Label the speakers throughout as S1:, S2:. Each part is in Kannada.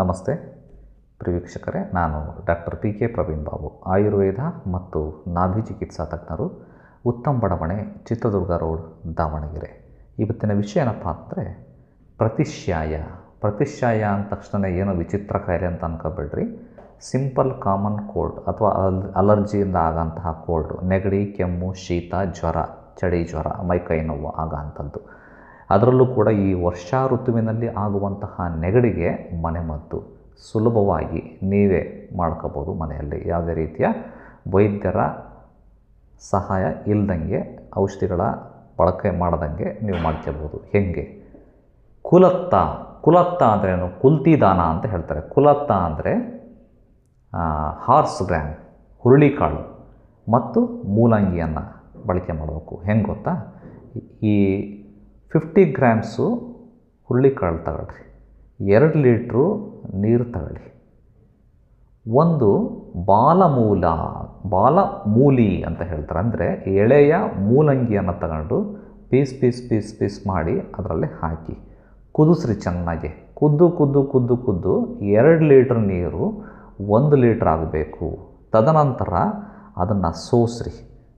S1: ನಮಸ್ತೆ. ಪ್ರಿವೀಕ್ಷಕರೇ ನಾನು doctor P K Praveen Babu. Ayurveda ಮತ್ತು ನಾಭಿ ಚಿಕಿತ್ಸಾ ತಜ್ಞರು ಉತ್ತಮ ಬಡಾವಣೆ ಚಿತ್ರದುರ್ಗ ರೋಡ್, ದಾವಣಗೆರೆ. ಇವತ್ತಿನ ವಿಷಯ ಏನಪ್ಪ ಅಂದರೆ ಪ್ರತಿಶ್ಯಾಯ. ಪ್ರತಿಶ್ಯಾಯ ಅಂದ ತಕ್ಷಣ ಏನೋ ವಿಚಿತ್ರ ಕಾಯಿಲೆ ಅಂತ ಅನ್ಕೋಬೇಡ್ರಿ. ಸಿಂಪಲ್ ಕಾಮನ್ ಕೋಲ್ಡ್ ಅಥವಾ ಅಲ್, ಅಲರ್ಜಿಯಿಂದ ಆಗೋಂತಹ ಕೋಲ್ಡ್. ನೆಗಡಿ, ಕೆಮ್ಮು, ಶೀತ, ಜ್ವರ, ಚಳಿ ಜ್ವರ ಮೈಕೈ ನೋವು ಆಗೋಂಥದ್ದು ಅದರಲ್ಲೂ ಕೂಡ ಈ ವರ್ಷಾ ಋತುವಿನಲ್ಲಿ ಆಗುವಂತಹ ನೆಗಡಿಗೆ ಮನೆಮದ್ದು ಸುಲಭವಾಗಿ ನೀವೇ ಮಾಡ್ಕೋಬೋದು ಮನೆಯಲ್ಲಿ. ಯಾವುದೇ ರೀತಿಯ ವೈದ್ಯರ ಸಹಾಯ ಇಲ್ಲದಂಗೆ ಔಷಧಿಗಳ ಬಳಕೆ ಮಾಡ್ದಂಗೆ ನೀವು ಮಾಡ್ಕೋಬೋದು. ಹೆಂಗೆ? ಕುಲತ್ತ ಕುಲತ್ತ ಅಂದ್ರೇನು ಕುಲ್ತಿದಾನ ಅಂತ ಹೇಳ್ತಾರೆ. ಕುಲತ್ತ ಅಂದರೆ ಹಾರ್ಸ್ ಗ್ರ್ಯಾಮ್ ಹುರುಳಿಕಾಳು ಮತ್ತು ಮೂಲಂಗಿಯನ್ನು ಬಳಕೆ ಮಾಡಬೇಕು. ಹೆಂಗೆ ಗೊತ್ತಾ? ಈ ಫಿಫ್ಟಿ ಗ್ರಾಮ್ಸು ಹುರುಳಿಕಾಳು ತಗೊಳ್ರಿ. ಎರಡು ಲೀಟ್ರು ನೀರು ತಗೊಳ್ಳಿ. ಒಂದು ಬಾಲಮೂಲ, ಬಾಲಮೂಲಿ ಅಂತ ಹೇಳ್ತಾರೆ. ಅಂದರೆ ಎಳೆಯ ಮೂಲಂಗಿಯನ್ನು ತಗೊಂಡು ಪೀಸ್ ಪೀಸ್ ಪೀಸ್ ಪೀಸ್ ಮಾಡಿ ಅದರಲ್ಲಿ ಹಾಕಿ. ಕುದಿಸ್ರಿ ಚೆನ್ನಾಗಿ. ಕುದ್ದು ಕುದ್ದು ಕುದ್ದು ಕುದ್ದು ಎರಡು ಲೀಟ್ರ್ ನೀರು ಒಂದು ಲೀಟ್ರ್ ಆಗಬೇಕು. ತದನಂತರ ಅದನ್ನು ಸೋಸ್ರಿ.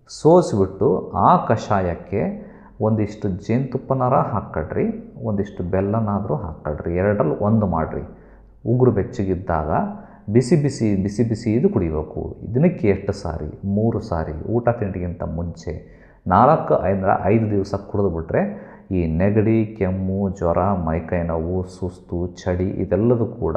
S1: ಸೋಸಿಬಿಟ್ಟು ಆ ಕಷಾಯಕ್ಕೆ ಒಂದಿಷ್ಟು ಜೇನುತುಪ್ಪನಾರ ಹಾಕ್ಕೊಳ್ರಿ, ಒಂದಿಷ್ಟು ಬೆಲ್ಲನಾದರೂ ಹಾಕ್ಕೊಳ್ರಿ, ಎರಡರಲ್ಲಿ ಒಂದು ಮಾಡಿರಿ. ಉಗುರು ಬೆಚ್ಚಗಿದ್ದಾಗ ಬಿಸಿ ಬಿಸಿ ಬಿಸಿ ಬಿಸಿ ಇದು ಕುಡಿಬೇಕು. ದಿನಕ್ಕೆ ಎಷ್ಟು ಸಾರಿ? ಮೂರು ಸಾರಿ. ಊಟ ತಿಂಡಿಗಿಂತ ಮುಂಚೆ ನಾಲ್ಕು, ಐದರ ಐದು ದಿವಸ ಕುಡಿದ್ಬಿಟ್ರೆ ಈ ನೆಗಡಿ, ಕೆಮ್ಮು, ಜ್ವರ, ಮೈಕೈ ನೋವು, ಸುಸ್ತು, ಚಳಿ ಇದೆಲ್ಲದೂ ಕೂಡ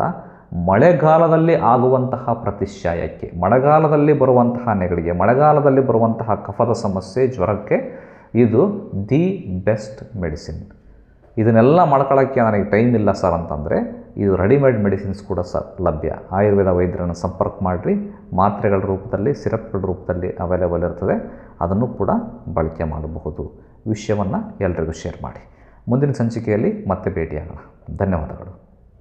S1: ಮಳೆಗಾಲದಲ್ಲಿ ಆಗುವಂತಹ ಪ್ರತಿಶಾಯಕ್ಕೆ, ಮಳೆಗಾಲದಲ್ಲಿ ಬರುವಂತಹ ನೆಗಡಿಗೆ, ಮಳೆಗಾಲದಲ್ಲಿ ಬರುವಂತಹ ಕಫದ ಸಮಸ್ಯೆ, ಜ್ವರಕ್ಕೆ ಇದು ದಿ ಬೆಸ್ಟ್ ಮೆಡಿಸಿನ್. ಇದನ್ನೆಲ್ಲ ಮಾಡ್ಕೊಳ್ಳೋಕ್ಕೆ ನನಗೆ ಟೈಮ್ ಇಲ್ಲ ಸರ್ ಅಂತಂದರೆ ಇದು ರೆಡಿಮೇಡ್ ಮೆಡಿಸಿನ್ಸ್ ಕೂಡ ಸ ಲಭ್ಯ. ಆಯುರ್ವೇದ ವೈದ್ಯರನ್ನು ಸಂಪರ್ಕ ಮಾಡಿರಿ, ಮಾತ್ರೆಗಳ ರೂಪದಲ್ಲಿ, ಸಿರಪ್ಗಳ ರೂಪದಲ್ಲಿ ಅವೈಲೇಬಲ್ ಇರ್ತದೆ, ಅದನ್ನು ಕೂಡ ಬಳಕೆ ಮಾಡಬಹುದು. ವಿಷಯವನ್ನು ಎಲ್ರಿಗೂ ಶೇರ್ ಮಾಡಿ. ಮುಂದಿನ ಸಂಚಿಕೆಯಲ್ಲಿ ಮತ್ತೆ ಭೇಟಿಯಾಗೋಣ. ಧನ್ಯವಾದಗಳು.